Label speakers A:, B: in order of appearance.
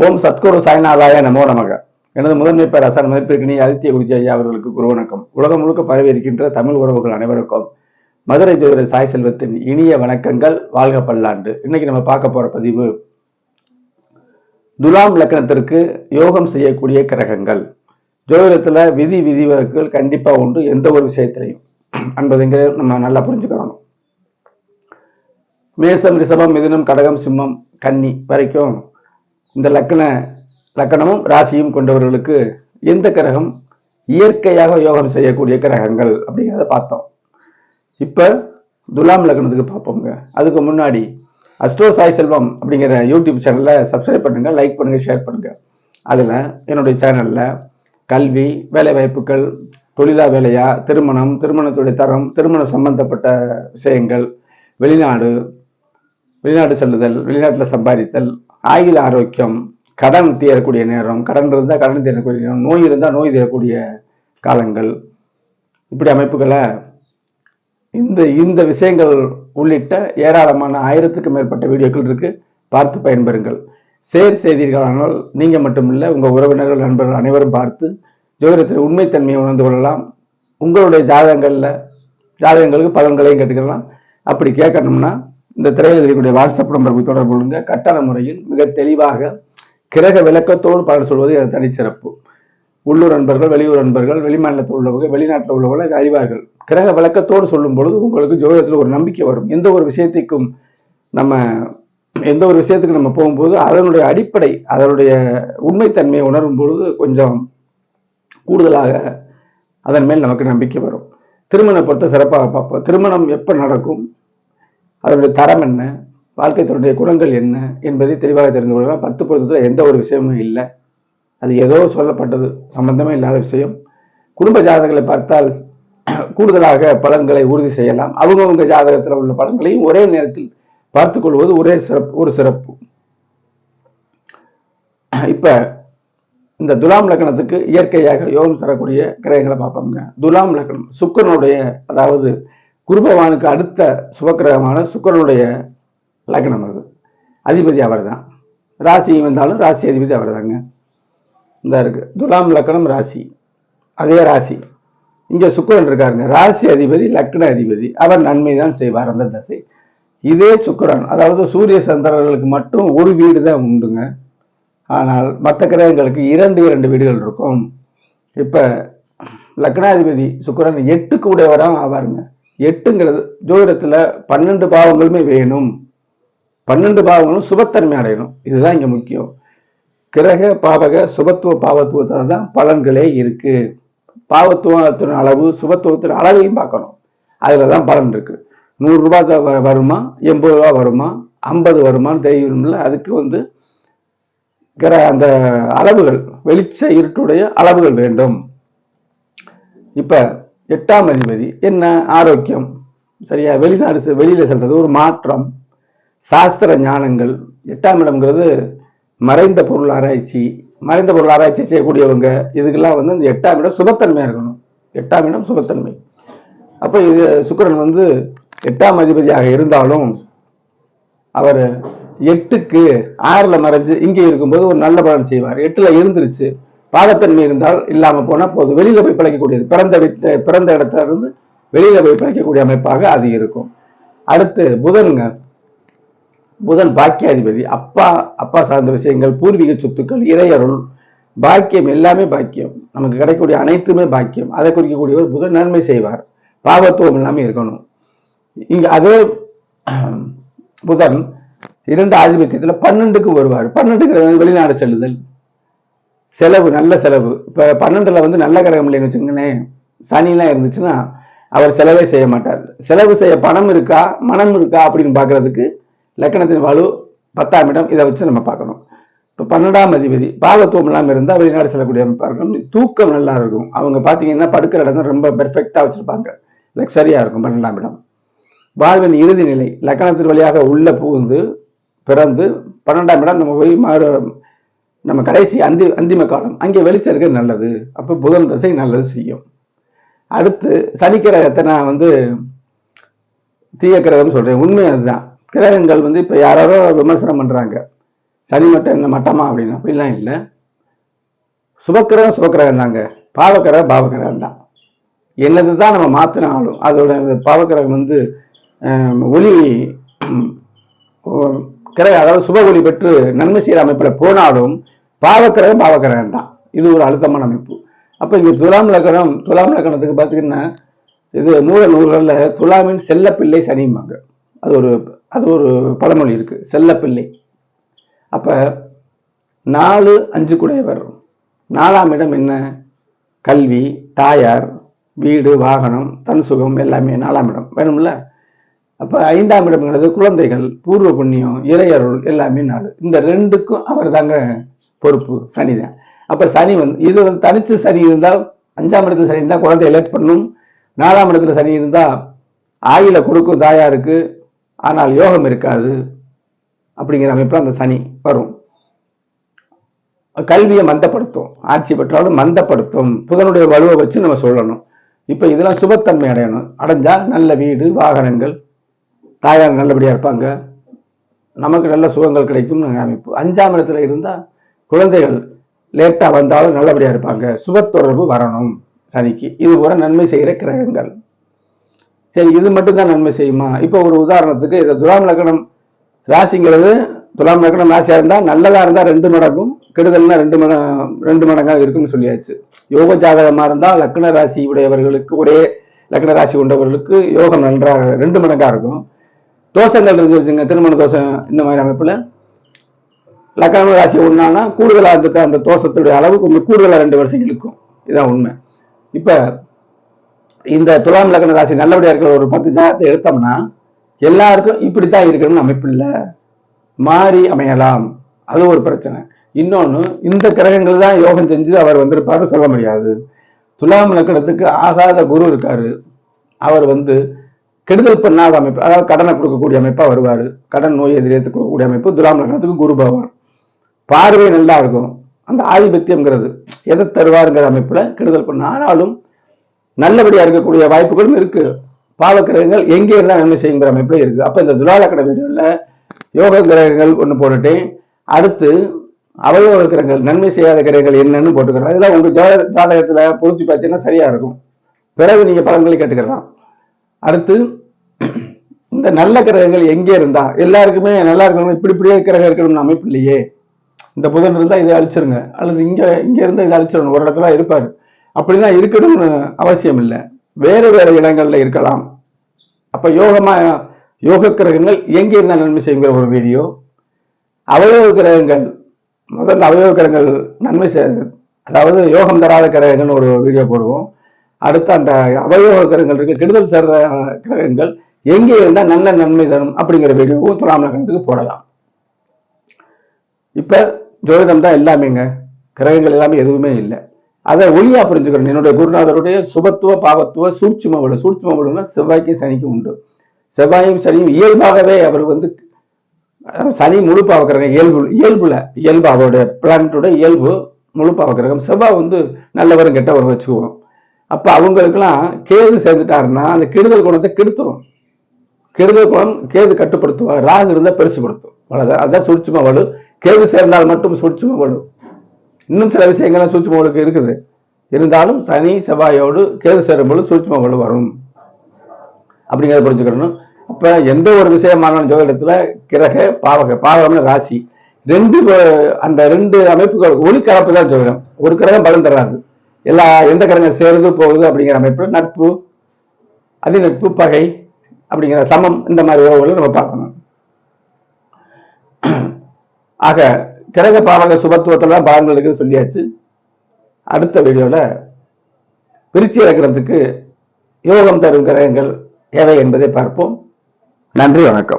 A: ஓம் சத்குரு சாய்நாதாய நமோ நமக. எனது முதன்மை பேராசர் மதிப்பிற்கு நீ ஆதித்ய குருஜி ஐயா அவர்களுக்கு குரு வணக்கம் உலகம் முழுக்க பரவி இருக்கின்ற தமிழ் உறவுகள் அனைவருக்கும் மதுரை ஜோதிட சாய் செல்வத்தின் இனிய வணக்கங்கள். வாழ்க பல்லாண்டு. இன்னைக்கு நம்ம பார்க்க போற பதிவு துலாம் லக்னத்திற்கு யோகம் செய்யக்கூடிய கிரகங்கள். ஜோதிடத்துல விதி விதிவிலக்குகள் கண்டிப்பா உண்டு எந்த ஒரு விஷயத்திலையும். என்பதுங்க நம்ம நல்லா புரிஞ்சுக்கணும். மேசம் ரிஷபம் மிதுனம் கடகம் சிம்மம் கன்னி வரைக்கும் இந்த லக்கண லக்கணமும் ராசியும் கொண்டவர்களுக்கு எந்த கிரகம் இயற்கையாக யோகம் செய்யக்கூடிய கிரகங்கள் அப்படிங்கிறத பார்த்தோம். இப்போ துலாம் லக்னத்துக்கு பார்ப்போங்க அதுக்கு முன்னாடி அஸ்ட்ரோ சாய் செல்வம் அப்படிங்கிற யூடியூப் சேனலில் சப்ஸ்கிரைப் பண்ணுங்க லைக் பண்ணுங்க ஷேர் பண்ணுங்க. அதில் என்னுடைய சேனலில் கல்வி வேலை வாய்ப்புகள் தொழிலா வேலையா திருமணம் திருமணத்துடைய தரம் திருமணம் சம்பந்தப்பட்ட விஷயங்கள் வெளிநாடு வெளிநாடு செல்லுதல் வெளிநாட்டில் சம்பாதித்தல் ஆயுள் ஆரோக்கியம் கடன் தீரக்கூடிய நேரம் கடன் இருந்தால் கடன் தீரக்கூடிய நேரம் நோய் இருந்தால் நோய் தீரக்கூடிய காலங்கள். இப்படி அமைப்புகளை இந்த இந்த விஷயங்கள் உள்ளிட்ட ஏராளமான ஆயிரத்துக்கும் மேற்பட்ட வீடியோக்கள் இருக்கு. பார்த்து பயன்பெறுங்கள். சேர் செய்தீர்களானால் நீங்கள் மட்டுமில்லை உங்கள் உறவினர்கள் நண்பர்கள் அனைவரும் பார்த்து ஜோதிடத்தில் உண்மைத்தன்மையை உணர்ந்து கொள்ளலாம். உங்களுடைய ஜாதகங்களில் ஜாதகங்களுக்கு பலன்களையும் கேட்டுக்கலாம் அப்படி கேட்கணும்னா இந்த திரையில் இருக்கக்கூடிய வாட்ஸ்அப் நம்பருக்கு தொடர்பு கொள்ளுங்க. கட்டண முறையில் மிக தெளிவாக கிரக விளக்கத்தோடு பலன் சொல்வது எனது தனிச்சிறப்பு. உள்ளூர் நண்பர்கள் வெளியூர் நண்பர்கள் வெளிமாநிலத்தில் உள்ளவங்க வெளிநாட்டில் உள்ளவர்கள் இதை அறிவார்கள். கிரக விளக்கத்தோடு சொல்லும் பொழுது உங்களுக்கு ஜோதிடத்தில் ஒரு நம்பிக்கை வரும். எந்த ஒரு விஷயத்திற்கும் நம்ம எந்த ஒரு விஷயத்துக்கு நம்ம போகும்போது அதனுடைய அடிப்படை அதனுடைய உண்மைத்தன்மையை உணரும் பொழுது கொஞ்சம் கூடுதலாக அதன் மேல் நமக்கு நம்பிக்கை வரும். திருமணம் பொறுத்த சிறப்பாக பார்ப்போம். திருமணம் எப்போ நடக்கும்? அதனுடைய தரம் என்ன? வாழ்க்கை தன்னுடைய குணங்கள் என்ன? என்பதை தெளிவாக தெரிந்து கொள்ளலாம் பத்து பொருத்தத்தில் எந்த ஒரு விஷயமும் இல்லை. அது ஏதோ சொல்லப்பட்டது. சம்பந்தமே இல்லாத விஷயம். குடும்ப ஜாதகங்களை பார்த்தால் கூடுதலாக பலன்களை உறுதி செய்யலாம். அவங்கவுங்க ஜாதகத்தில் உள்ள பலன்களையும் ஒரே நேரத்தில் பார்த்து கொள்வது ஒரே சிறப்பு ஒரு சிறப்பு. இப்போ இந்த துலாம் லக்னத்துக்கு இயற்கையாக யோகம் தரக்கூடிய கிரகங்களை பார்ப்போம்ங்க. துலாம் லக்னம் சுக்கரனுடைய அதாவது குருபவானுக்கு அடுத்த சுபக்கிரகமான சுக்கரனுடைய லக்னம் அது. அதிபதி அவர் தான் ராசி வந்தாலும் ராசி அதிபதி அவர் தாங்க இந்த இருக்கு. துலாம் லக்னம் ராசி. அதே ராசி. இங்கே சுக்கரன் இருக்காருங்க. ராசி அதிபதி லக்ன அதிபதி. அவர் நன்மை தான் செய்வார் அந்த தசை. இதே சுக்கரன். அதாவது சூரிய சந்திரர்களுக்கு மட்டும் ஒரு வீடு தான் உண்டுங்க. ஆனால் மற்ற கிரகங்களுக்கு இரண்டு இரண்டு வீடுகள் இருக்கும். இப்போ லக்னாதிபதி சுக்கரன் எட்டுக்கு உடையவராக ஆவாருங்க. எட்டுங்கிறது ஜோதிடத்துல பன்னெண்டு பாவங்களுமே வேணும். பன்னெண்டு பாவங்களும் சுபத்தன்மை அடையணும். இதுதான் இங்க முக்கியம். கிரக பாவக சுபத்துவ பாவத்துவத்தால் தான் பலன்களே இருக்கு. பாவத்துவத்தின் அளவு சுபத்துவத்தின் அளவையும் பார்க்கணும். அதில் தான் பலன் இருக்கு. நூறு ரூபாய் தான் வருமா? எண்பது ரூபா வருமா? ஐம்பது வருமான்னு தெரியணும்ல. அதுக்கு வந்து கிர அந்த அளவுகள் வெளிச்ச இருட்டுடைய அளவுகள் வேண்டும். இப்போ எட்டாம் அதிபதி. என்ன? ஆரோக்கியம். சரியா? வெளிநாடு செ- வெளியில செல்றது ஒரு மாற்றம். சாஸ்திர ஞானங்கள். எட்டாம் இடம்ங்கிறது மறைந்த பொருள் ஆராய்ச்சி. மறைந்த பொருள் ஆராய்ச்சி செய்யக்கூடியவங்க. இதுக்கெல்லாம் வந்து இந்த எட்டாம் இடம் சுபத்தன்மையா இருக்கணும். எட்டாம் இடம் சுபத்தன்மை. அப்போ இது சுக்கரன் வந்து எட்டாம் அதிபதியாக இருந்தாலும் அவர் எட்டுக்கு ஆறில் மறைஞ்சு இங்கே இருக்கும்போது ஒரு நல்ல பலன் செய்வார். எட்டில் இருந்துருச்சு பாகத்தன்மை இருந்தால் இல்லாம போனா போதும் வெளியில போய் பிழைக்கக்கூடியது. பிறந்த வீட்டில் பிறந்த இடத்துல இருந்து வெளியில போய் பிழைக்கக்கூடிய அமைப்பாக அது இருக்கும். அடுத்து புதனுங்க. புதன் பாக்கியாதிபதி. அப்பா அப்பா சார்ந்த விஷயங்கள் பூர்வீக சொத்துக்கள் இறையருள் பாக்கியம் எல்லாமே பாக்கியம். நமக்கு கிடைக்கக்கூடிய அனைத்துமே பாக்கியம். அதை குறிக்கக்கூடியவர் புதன் நன்மை செய்வார். பாவத்துவம் எல்லாமே இருக்கணும். இங்க அதே புதன் இரண்டு ஆதிபத்தியத்துல பன்னெண்டுக்கு வருவார். பன்னெண்டுக்கு வெளிநாடு செல்லுதல். செலவு நல்ல செலவு. இப்போ பன்னெண்டில் வந்து நல்ல கிரகம் இல்லைன்னு வச்சுக்கோங்களேன் சனிலாம் இருந்துச்சுன்னா அவர் செலவே செய்ய மாட்டார். செலவு செய்ய பணம் இருக்கா மனம் இருக்கா அப்படின்னு பார்க்கறதுக்கு லக்கணத்தின் வலு பத்தாம் இடம். இதை வச்சு நம்ம பார்க்கணும். இப்போ பன்னெண்டாம் அதிபதி பாகத்துவம் இல்லாமல் இருந்தால் வெளிநாடு செல்லக்கூடிய அமைப்பாக இருக்கும் தூக்கம் நல்லா இருக்கும். அவங்க பார்த்தீங்கன்னா படுக்கிற இடம் தான் ரொம்ப பெர்ஃபெக்டாக வச்சுருப்பாங்க. லக்ஸரியாக இருக்கும் பன்னெண்டாம் இடம். வாழ்வின் இறுதி நிலை லக்கணத்தின் வழியாக உள்ளே புகுந்து பிறந்து பன்னெண்டாம் இடம் நம்ம போய் மாறு நம்ம கடைசி அந்தி அந்திம காலம். அங்கே வெளிச்சம் இருக்கிறது நல்லது. அப்போ புதன் தசை நல்லது செய்யும். அடுத்து சனிக்கிரகத்தை நான் வந்து தீய கிரகம் சொல்றேன். உண்மை அதுதான். கிரகங்கள் வந்து இப்போ யாரோ விமர்சனம் பண்றாங்க. சனி மட்டும் என்ன மட்டமா அப்படின்னு. அப்படிலாம் இல்லை. சுபக்கிரகம் சுபக்கிரகம் தாங்க. பாவக்கிரகம் பாவக்கிரகம் தான். என்னது தான் நம்ம மாற்றினாலும் அதோட அந்த பாவக்கிரகம் வந்து ஒளி கிரக அதாவது சுப ஒளி பெற்று நன்மை செய்கிற அமைப்பில் போனாலும் பாவக்கிரகம் பாவக்கிரகம் தான். இது ஒரு அழுத்தமான அமைப்பு. அப்போ இங்கே துலாம் லக்கணம் துலாம் லக்கணத்துக்கு பார்த்தீங்கன்னா இது நூல நூல்களில் துலாமின் செல்லப்பிள்ளை சனிம்பாங்க. அது ஒரு அது ஒரு பழமொழி இருக்கு. செல்லப்பிள்ளை. அப்ப நாலு அஞ்சு குடையவர் நாலாம் இடம் என்ன? கல்வி தாயார் வீடு வாகனம் தன் சுகம் எல்லாமே நாலாம் இடம். வேணும்ல? அப்ப ஐந்தாம் இடம்ங்கிறது குழந்தைகள் பூர்வ புண்ணியம் இறையருள் எல்லாமே நாலு. இந்த ரெண்டுக்கும் அவர் தாங்க பொறுப்பு சனி தான் அப்ப சனி வந்து இது வந்து தனித்து சனி இருந்தால் அஞ்சாம் இடத்துல சனி இருந்தால் குழந்தை எலக்ட் பண்ணும். நாலாம் இடத்துல சனி இருந்தா ஆயில கொடுக்கும் தாயாருக்கு ஆனால் யோகம் இருக்காது அப்படிங்கிற அமைப்பில் அந்த சனி வரும். கல்வியை மந்தப்படுத்தும். ஆட்சி பெற்றாலும் மந்தப்படுத்தும். புதனுடைய வலுவை வச்சு நம்ம சொல்லணும். இப்ப இதெல்லாம் சுபத்தன்மை அடையணும். அடைஞ்சா நல்ல வீடு வாகனங்கள் தாயார் நல்லபடியா இருப்பாங்க. நமக்கு நல்ல சுகங்கள் கிடைக்கும்னு அமைப்பு. அஞ்சாம் இடத்துல இருந்தா குழந்தைகள் லேட்டா வந்தாலும் நல்லபடியா இருப்பாங்க. சுப தொடர்பு வரணும் சனிக்கு. இது போல நன்மை செய்கிற கிரகங்கள். சரி இது மட்டும்தான் நன்மை செய்யுமா? இப்போ ஒரு உதாரணத்துக்கு இது துலாம் லக்னம் ராசிங்கிறது துலாம் லக்னம் ராசியாக இருந்தால் நல்லதாக இருந்தால் ரெண்டு மடங்கும் கெடுதல்னா ரெண்டு மட ரெண்டு மடங்காக இருக்குன்னு சொல்லியாச்சு. யோக ஜாதகமாக இருந்தால் லக்ன ராசி உடையவர்களுக்கு ஒரே லக்ன ராசி கொண்டவர்களுக்கு யோகம் நன்றாக ரெண்டு மடங்காக இருக்கும். தோஷங்கள் இருந்து வச்சுங்க திருமண தோஷம் இந்த மாதிரி அமைப்பில் லக்னம் ராசி ஒன்றானா கூடுதலாக அந்த அந்த தோஷத்துடைய அளவு கொஞ்சம் கூடுதலாக ரெண்டு வருஷம் இழுக்கும். இதுதான் உண்மை. இப்போ இந்த துலாம் லக்ன ராசி நல்லபடியாக இருக்கிற ஒரு பத்து ஜாதகத்தை எடுத்தோம்னா எல்லாருக்கும் இப்படித்தான் இருக்கணும்னு அமைப்பு இல்லை. மாறி அமையலாம். அது ஒரு பிரச்சனை. இன்னொன்று இந்த கிரகங்கள் தான் யோகம் செஞ்சு அவர் வந்திருப்பாரு சொல்ல முடியாது. துலாம் லக்கணத்துக்கு ஆகாத குரு இருக்காரு. அவர் வந்து கெடுதல் பண்ணாத அமைப்பு அதாவது கடனை கொடுக்கக்கூடிய அமைப்பாக வருவார். கடன் நோய் எதிர்த்து கொடுக்கக்கூடிய அமைப்பு துலாம் லக்னத்துக்கு குரு பகவான். பார்வை நல்லா இருக்கும். அந்த ஆதிபத்தியம்ங்கிறது எதை தருவாருங்கிற அமைப்பில் கெடுதல் பண்ண. ஆனாலும் நல்லபடியாக இருக்கக்கூடிய வாய்ப்புகளும் இருக்கு. பாவக்கிரகங்கள் எங்கே இருந்தால் நன்மை செய்யுங்கிற அமைப்பில் இருக்கு. அப்போ இந்த துலாலக்கட வீடியோல யோக கிரகங்கள் ஒன்று போட்டுட்டேன். அடுத்து அவயோக கிரகங்கள் நன்மை செய்யாத கிரகங்கள் என்னன்னு போட்டுக்கிறோம் இதெல்லாம் உங்கள் ஜாத ஜாதகத்தில் பொருத்தி பார்த்தீங்கன்னா சரியாக இருக்கும். பிறகு நீங்கள் பலன்களை கேட்டுக்கலாம் அடுத்து இந்த நல்ல கிரகங்கள் எங்கே இருந்தால் எல்லாருக்குமே நல்லா இருக்கணும் இப்படி இப்படியே கிரகம் இருக்கணும்னு அமைப்பு இல்லையே. இந்த புதன் இருந்தால் இதை அழிச்சிருங்க. அல்லது இங்கே இங்கே இருந்தால் இதை அழிச்சிடணும் ஒரு இடத்துல இருப்பார். அப்படிலாம் இருக்கணும்னு அவசியம் இல்லை. வேறு வேறு இடங்களில் இருக்கலாம். அப்போ யோகமாக யோக கிரகங்கள் எங்கே இருந்தால் நன்மை செய்யுங்கிற ஒரு வீடியோ. அவயோக கிரகங்கள் முதல்ல அவயோக கிரகங்கள் நன்மை செய் அதாவது யோகம் தராத கிரகங்கள்னு ஒரு வீடியோ போடுவோம். அடுத்து அந்த அவயோக கிரகங்கள் இருக்கு. கெடுதல் தர்ற கிரகங்கள் எங்கே இருந்தால் நல்ல நன்மை தரும் அப்படிங்கிற வீடியோவும் துலாம் லக்னத்துக்கு போடலாம். இப்போ ஜோதிடம் தான் எல்லாமேங்க. கிரகங்கள் எல்லாமே எதுவுமே இல்லை. அதை ஒளியா புரிஞ்சுக்கணும். என்னுடைய குருநாதருடைய சுபத்துவ பாவத்துவ சூட்சும வலு. சூட்சும வலுன்னா செவ்வாய்க்கு சனிக்கு உண்டு. செவ்வாயும் சனியும் இயல்பாகவே அவர் வந்து சனி முழு பாவக்கிரகம் இயல்பு இயல்புல இயல்பு அவருடைய பிளானட்டோட இயல்பு முழு பாவக்கிரகம். செவ்வாய் வந்து நல்லவரும் கெட்டவரும் வச்சுக்குவோம். அப்ப அவங்களுக்கெல்லாம் கேது சேர்ந்துட்டாருன்னா அந்த கெடுதல் குணத்தை கெடுத்துரும். கெடுதல் குணம் கேது கட்டுப்படுத்துவார். ராகு இருந்தால் பெருசுப்படுத்தும் அவ்வளவுதான். அதான் சூட்சும வலு. கேள்வி சேர்ந்தால் மட்டும் சூட்சும வலு இன்னும் சில விஷயங்கள்லாம் சூட்சும வலுக்கு இருக்குது. இருந்தாலும் சனி செவ்வாயோடு கேது சேரும்பொழுது சூட்சும வலு வரும். அப்படிங்கிறத புரிஞ்சுக்கணும். அப்ப எந்த ஒரு விஷயமான ஜோதிடத்துல கிரக பாவக பாவகம்னு ராசி ரெண்டு அந்த ரெண்டு அமைப்புகள் ஒளிக்கலப்பு தான் ஜோதிடம். ஒரு கிரகம் பலன் தராது. எல்லா எந்த கிரகம் சேருது போகுது அப்படிங்கிற அமைப்பு நட்பு அதிநட்பு பகை அப்படிங்கிற சமம். இந்த மாதிரி உறவுகளை நம்ம பார்க்கணும். ஆக கிரக பாவக சுபத்துவத்தெல்லாம் தான் பலன்கள் இருக்குன்னு சொல்லியாச்சு. அடுத்த வீடியோவில் விருச்சி இறக்கிறதுக்கு யோகம் தரும் கிரகங்கள் எவை என்பதை பார்ப்போம். நன்றி வணக்கம்.